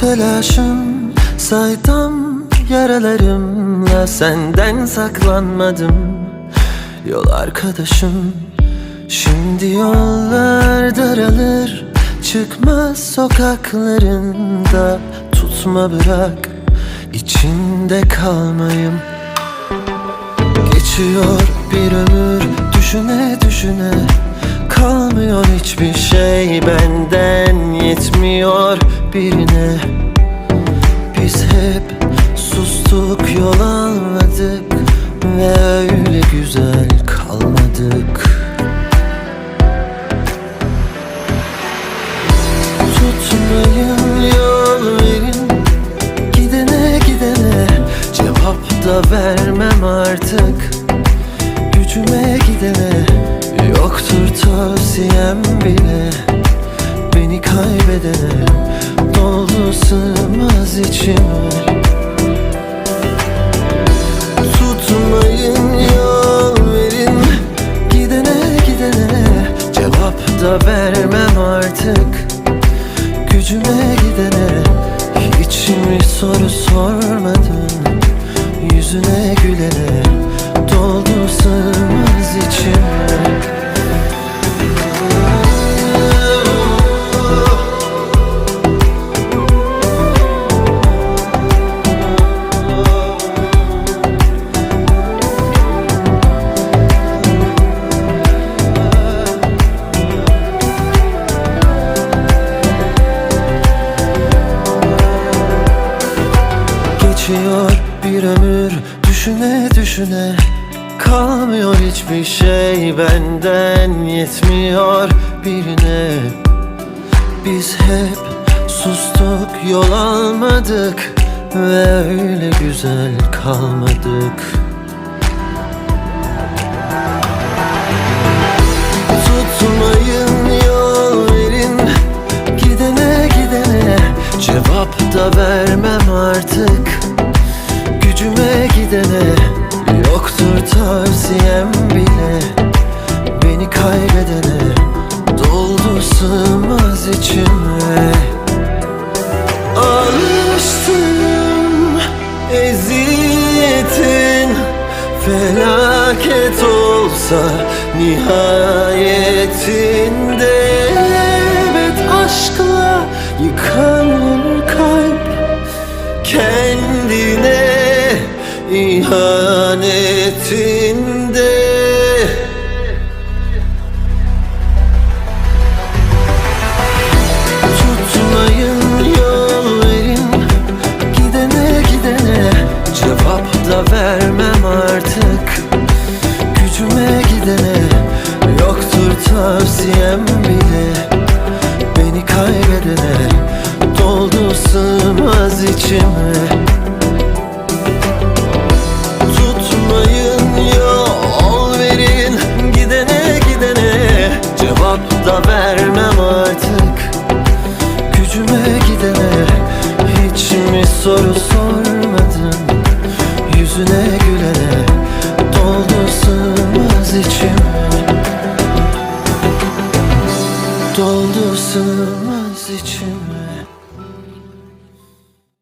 telaşım Saydam yaralarımla senden saklanmadım Yol arkadaşım. Şimdi yollar daralır Çıkmaz sokaklarında. Tutma bırak içinde kalmayım. Geçiyor bir ömür düşüne düşüne. Kalmıyor hiçbir şey benden yetmiyor birine. Biz hep sustuk yol almadık Ve öyle güzel kalmadık. Tutmayın yol verin. Gidene gidene Cevap da vermem artık. Gücüme gidene Yoktur tavsiyem kaybedene Doldu sığmaz içime Tutmayın yol verin. Gidene gidene Cevap da vermem artık. Gücüme gidene Hiç mi soru sormadın Yüzüne gülene Doldu sığmaz içime Geçiyor bir ömür. Düşüne düşüne Kalmıyor hiçbir şey. Benden yetmiyor birine. Biz hep sustuk yol almadık Ve öyle güzel kalmadık. Tutmayın yol verin Gidene gidene Cevap da vermem artık Gidene Yoktur tavsiyem bile. Beni kaybedene Doldu sığmaz içime. Alıştım eziyetin. Felaket olsa nihayetinde Evet aşkla yıkanır tavsiyem bile Beni kaybedene doldu sığmaz içime. Tutmayın yol verin gidene gidene. Cevap da vermem artık. Gücüme gidene. Hiç mi soru sormadın? Yüzüne Doldu sığmaz içim.